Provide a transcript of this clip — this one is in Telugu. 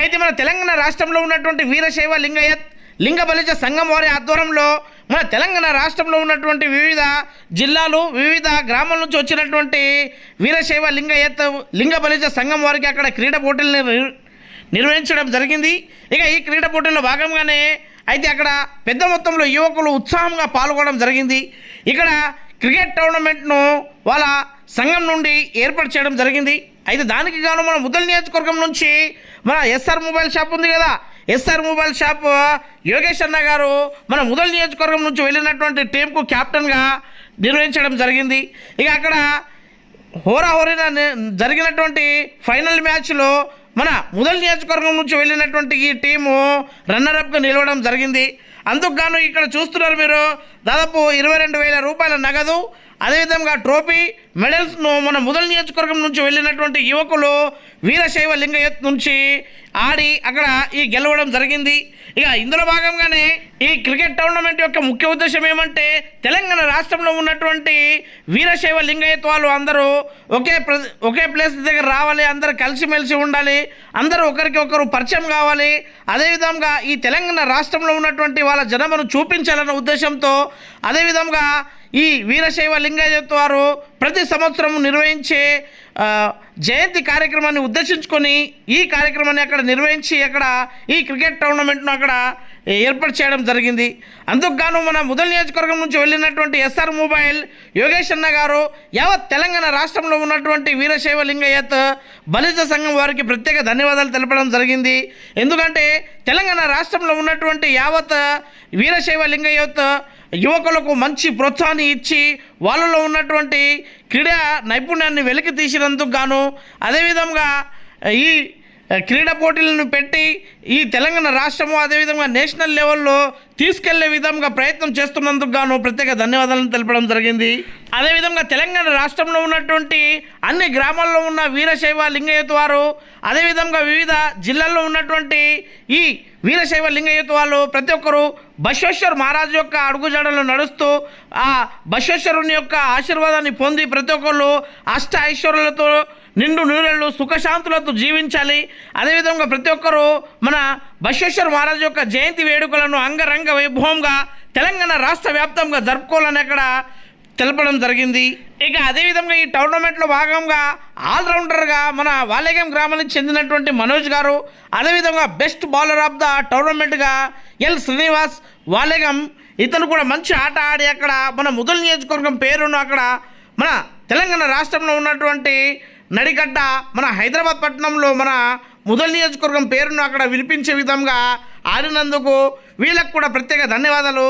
అయితే మన తెలంగాణ రాష్ట్రంలో ఉన్నటువంటి వీరశైవ లింగయత్ లింగ బలిజ సంఘం వారి ఆధ్వర్యంలో మన తెలంగాణ రాష్ట్రంలో ఉన్నటువంటి వివిధ జిల్లాలు వివిధ గ్రామాల నుంచి వచ్చినటువంటి వీరశైవ లింగయత్ లింగ బలిజ సంఘం వారికి అక్కడ క్రీడా పోటీలను నిర్వహించడం జరిగింది. ఇక ఈ క్రీడా పోటీల్లో భాగంగానే అయితే అక్కడ పెద్ద మొత్తంలో యువకులు ఉత్సాహంగా పాల్గొనడం జరిగింది. ఇక్కడ క్రికెట్ టోర్నమెంట్ను వాళ్ళ సంఘం నుండి ఏర్పాటు చేయడం జరిగింది. అయితే దానికి గాను మన ముద్దల నియోజకవర్గం నుంచి మన ఎస్ఆర్ మొబైల్ షాప్ ఉంది కదా. ఎస్ఆర్ మొబైల్ షాప్ యోగేష్ అన్న గారు మన ముదల్ నియోజకవర్గం నుంచి వెళ్ళినటువంటి టీంకు కెప్టెన్గా నిర్వహించడం జరిగింది. ఇక అక్కడ హోరాహోరీన జరిగినటువంటి ఫైనల్ మ్యాచ్లో మన ముదల్ నియోజకవర్గం నుంచి వెళ్ళినటువంటి ఈ టీము రన్నరప్గా నిలవడం జరిగింది. అందుకు గాను ఇక్కడ చూస్తున్నారు మీరు దాదాపు ఇరవై రెండు వేల రూపాయల నగదు అదేవిధంగా ట్రోఫీ మెడల్స్ను మన ముదల్ నియోజకవర్గం నుంచి వెళ్ళినటువంటి యువకులు వీరశైవ లింగయత్ నుంచి ఆడి అక్కడ ఈ గెలవడం జరిగింది. ఇక ఇందులో భాగంగానే ఈ క్రికెట్ టోర్నమెంట్ యొక్క ముఖ్య ఉద్దేశం ఏమంటే తెలంగాణ రాష్ట్రంలో ఉన్నటువంటి వీరశైవ లింగయత్ వాళ్ళు అందరూ ఒకే ప్ర ఒకే ప్లేస్ దగ్గర రావాలి అందరూ కలిసిమెలిసి ఉండాలి అందరూ ఒకరికి ఒకరు పరిచయం కావాలి. అదేవిధంగా ఈ తెలంగాణ రాష్ట్రంలో ఉన్నటువంటి వాళ్ళ జనమును చూపించాలన్న ఉద్దేశంతో అదేవిధంగా ఈ వీరశైవ లింగయత్ వారు ప్రతి సంవత్సరం నిర్వహించే జయంతి కార్యక్రమాన్ని ఉద్దేశించుకొని ఈ కార్యక్రమాన్ని అక్కడ నిర్వహించి అక్కడ ఈ క్రికెట్ టోర్నమెంట్ను అక్కడ ఏర్పాటు చేయడం జరిగింది. అందుకు గాను మన ముదల్ నియోజకవర్గం నుంచి వెళ్ళినటువంటి ఎస్ఆర్ మొబైల్ యోగేష్ అన్న గారు యావత్ తెలంగాణ రాష్ట్రంలో ఉన్నటువంటి వీరశైవ లింగయత్ బలిజ సంఘం వారికి ప్రత్యేక ధన్యవాదాలు తెలపడం జరిగింది. ఎందుకంటే తెలంగాణ రాష్ట్రంలో ఉన్నటువంటి యావత్ వీరశైవ లింగయత్ యువకులకు మంచి ప్రోత్సాహాన్ని ఇచ్చి వాళ్ళలో ఉన్నటువంటి క్రీడా నైపుణ్యాన్ని వెలికి తీసినందుకు గాను అదేవిధంగా ఈ క్రీడా పోటీలను పెట్టి ఈ తెలంగాణ రాష్ట్రము అదేవిధంగా నేషనల్ లెవెల్లో తీసుకెళ్ళే విధంగా ప్రయత్నం చేస్తున్నందుకు గాను ప్రత్యేక ధన్యవాదాలను తెలపడం జరిగింది. అదేవిధంగా తెలంగాణ రాష్ట్రంలో ఉన్నటువంటి అన్ని గ్రామాల్లో ఉన్న వీరశైవ లింగయుత వారు అదేవిధంగా వివిధ జిల్లాల్లో ఉన్నటువంటి ఈ వీరశైవ లింగయుత వాళ్ళు ప్రతి ఒక్కరు బశ్వేశ్వర్ మహారాజు యొక్క అడుగుజాడలు నడుస్తూ ఆ బశ్వేశ్వరుని యొక్క ఆశీర్వాదాన్ని పొంది ప్రతి ఒక్కళ్ళు అష్ట ఐశ్వర్యులతో నిండు నూరెళ్ళు సుఖశాంతులతో జీవించాలి. అదేవిధంగా ప్రతి ఒక్కరూ మన బశ్వేశ్వర మహారాజు యొక్క జయంతి వేడుకలను అంగరంగ వైభవంగా తెలంగాణ రాష్ట్ర వ్యాప్తంగా జరుపుకోవాలని అక్కడ తెలపడం జరిగింది. ఇక అదేవిధంగా ఈ టోర్నమెంట్లో భాగంగా ఆల్రౌండర్గా మన వాలేగం గ్రామానికి చెందినటువంటి మనోజ్ గారు అదేవిధంగా బెస్ట్ బౌలర్ ఆఫ్ ద టోర్నమెంట్గా ఎల్ శ్రీనివాస్ వాలేగం ఇతను కూడా మంచి ఆట ఆడి అక్కడ మన ముదల్ నియోజకవర్గం పేరును అక్కడ మన తెలంగాణ రాష్ట్రంలో ఉన్నటువంటి నడిగడ్డ మన హైదరాబాద్ పట్టణంలో మన ముదల్ నియోజకవర్గం పేరును అక్కడ వినిపించే విధంగా ఆడినందుకు వీళ్ళకు కూడా ప్రత్యేక ధన్యవాదాలు.